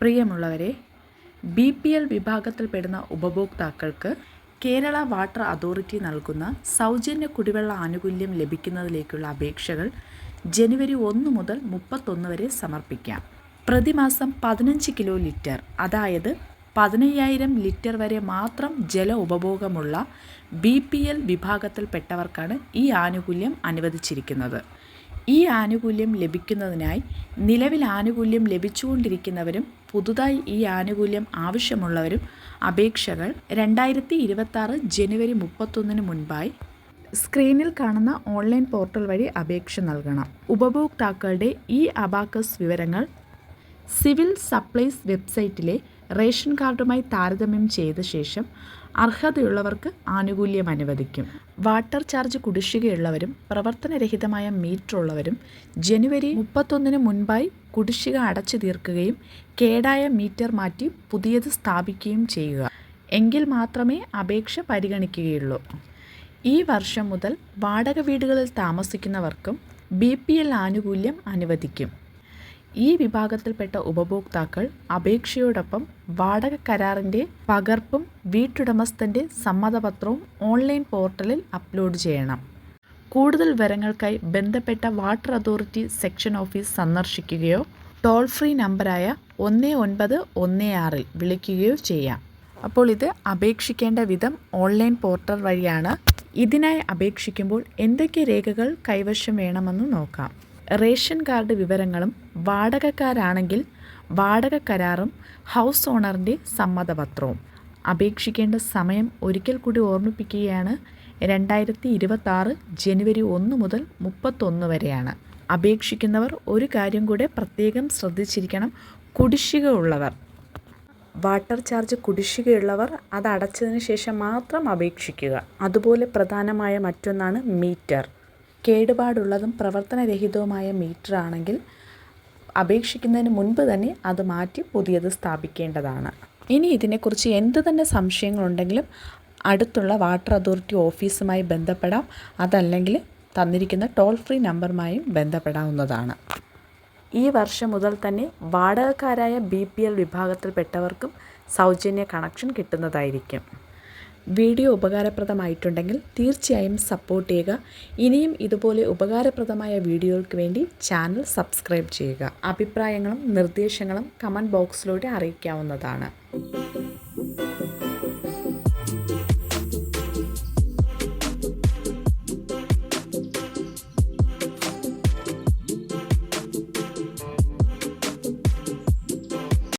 പ്രിയമുള്ളവരെ B P L വിഭാഗത്തിൽപ്പെടുന്ന ഉപഭോക്താക്കൾക്ക് കേരള വാട്ടർ അതോറിറ്റി നൽകുന്ന സൗജന്യ കുടിവെള്ള ആനുകൂല്യം ലഭിക്കുന്നതിലേക്കുള്ള അപേക്ഷകൾ ജനുവരി ഒന്ന് മുതൽ മുപ്പത്തൊന്ന് വരെ സമർപ്പിക്കാം. പ്രതിമാസം പതിനഞ്ച് കിലോ ലിറ്റർ അതായത് പതിനയ്യായിരം ലിറ്റർ വരെ മാത്രം ജല ഉപഭോഗമുള്ള ബി പി എൽ വിഭാഗത്തിൽപ്പെട്ടവർക്കാണ് ഈ ആനുകൂല്യം അനുവദിച്ചിരിക്കുന്നത്. ഈ ആനുകൂല്യം ലഭിക്കുന്നതിനായി നിലവിൽ ആനുകൂല്യം ലഭിച്ചുകൊണ്ടിരിക്കുന്നവരും പുതുതായി ഈ ആനുകൂല്യം ആവശ്യമുള്ളവരും അപേക്ഷകൾ രണ്ടായിരത്തി ഇരുപത്തി ജനുവരി മുപ്പത്തൊന്നിന് മുൻപായി സ്ക്രീനിൽ കാണുന്ന ഓൺലൈൻ പോർട്ടൽ വഴി അപേക്ഷ നൽകണം. ഉപഭോക്താക്കളുടെ ഈ അബാക്കസ് വിവരങ്ങൾ സിവിൽ സപ്ലൈസ് വെബ്സൈറ്റിലെ റേഷൻ കാർഡുമായി താരതമ്യം ചെയ്ത ശേഷം അർഹതയുള്ളവർക്ക് ആനുകൂല്യം അനുവദിക്കും. വാട്ടർ ചാർജ് കുടിശ്ശികയുള്ളവരും പ്രവർത്തനരഹിതമായ മീറ്റർ ഉള്ളവരും ജനുവരി മുപ്പത്തൊന്നിന് മുൻപായി കുടിശ്ശിക അടച്ചു തീർക്കുകയും കേടായ മീറ്റർ മാറ്റി പുതിയത് സ്ഥാപിക്കുകയും ചെയ്യുക. എങ്കിൽ മാത്രമേ അപേക്ഷ പരിഗണിക്കുകയുള്ളൂ. ഈ വർഷം മുതൽ വാടക വീടുകളിൽ താമസിക്കുന്നവർക്കും ബി പി എൽ ആനുകൂല്യം അനുവദിക്കും. ഈ വിഭാഗത്തിൽപ്പെട്ട ഉപഭോക്താക്കൾ അപേക്ഷയോടൊപ്പം വാടക കരാറിന്റെ പകർപ്പും വീട്ടുടമസ്ഥന്റെ സമ്മതപത്രവും ഓൺലൈൻ പോർട്ടലിൽ അപ്ലോഡ് ചെയ്യണം. കൂടുതൽ വിവരങ്ങൾക്കായി ബന്ധപ്പെട്ട വാട്ടർ അതോറിറ്റി സെക്ഷൻ ഓഫീസ് സന്ദർശിക്കുകയോ ടോൾ ഫ്രീ നമ്പറായ ഒന്ന് ഒൻപത് ഒന്ന് ആറിൽ വിളിക്കുകയോ ചെയ്യാം. അപ്പോൾ ഇത് അപേക്ഷിക്കേണ്ട വിധം ഓൺലൈൻ പോർട്ടൽ വഴിയാണ്. ഇതിനായി അപേക്ഷിക്കുമ്പോൾ എന്തൊക്കെ രേഖകൾ കൈവശം വേണമെന്ന് നോക്കാം. റേഷൻ കാർഡ് വിവരങ്ങളും വാടകക്കാരാണെങ്കിൽ വാടക കരാറും ഹൗസ് ഓണറിന്റെ സമ്മതപത്രവും. അപേക്ഷിക്കേണ്ട സമയം ഒരിക്കൽ കൂടി ഓർമ്മിപ്പിക്കുകയാണ്. രണ്ടായിരത്തി ഇരുപത്തി ജനുവരി ഒന്ന് മുതൽ മുപ്പത്തൊന്ന് വരെയാണ്. അപേക്ഷിക്കുന്നവർ ഒരു കാര്യം കൂടെ പ്രത്യേകം ശ്രദ്ധിച്ചിരിക്കണം. കുടിശ്ശിക ഉള്ളവർ. വാട്ടർ ചാർജ് കുടിശ്ശികയുള്ളവർ അത് അടച്ചതിന് ശേഷം മാത്രം അപേക്ഷിക്കുക. അതുപോലെ പ്രധാനമായ മറ്റൊന്നാണ് മീറ്റർ. കേടുപാടുള്ളതും പ്രവർത്തനരഹിതവുമായ മീറ്റർ ആണെങ്കിൽ അപേക്ഷിക്കുന്നതിന് മുൻപ് തന്നെ അത് മാറ്റി പുതിയത് സ്ഥാപിക്കേണ്ടതാണ്. ഇനി ഇതിനെക്കുറിച്ച് എന്ത് തന്നെ സംശയങ്ങളുണ്ടെങ്കിലും അടുത്തുള്ള വാട്ടർ അതോറിറ്റി ഓഫീസുമായി ബന്ധപ്പെടാം. അതല്ലെങ്കിൽ തന്നിരിക്കുന്ന ടോൾ ഫ്രീ നമ്പറുമായും ബന്ധപ്പെടാവുന്നതാണ്. ഈ വർഷം മുതൽ തന്നെ വാടകക്കാരായ ബി പി എൽ വിഭാഗത്തിൽപ്പെട്ടവർക്കും സൗജന്യ കണക്ഷൻ കിട്ടുന്നതായിരിക്കും. വീഡിയോ ഉപകാരപ്രദമായിട്ടുണ്ടെങ്കിൽ തീർച്ചയായും സപ്പോർട്ട് ചെയ്യുക. ഇനിയും ഇതുപോലെ ഉപകാരപ്രദമായ വീഡിയോകൾക്ക് വേണ്ടി ചാനൽ സബ്സ്ക്രൈബ് ചെയ്യുക. അഭിപ്രായങ്ങളും നിർദ്ദേശങ്ങളും കമന്റ് ബോക്സിലൂടെ അറിയിക്കാവുന്നതാണ്.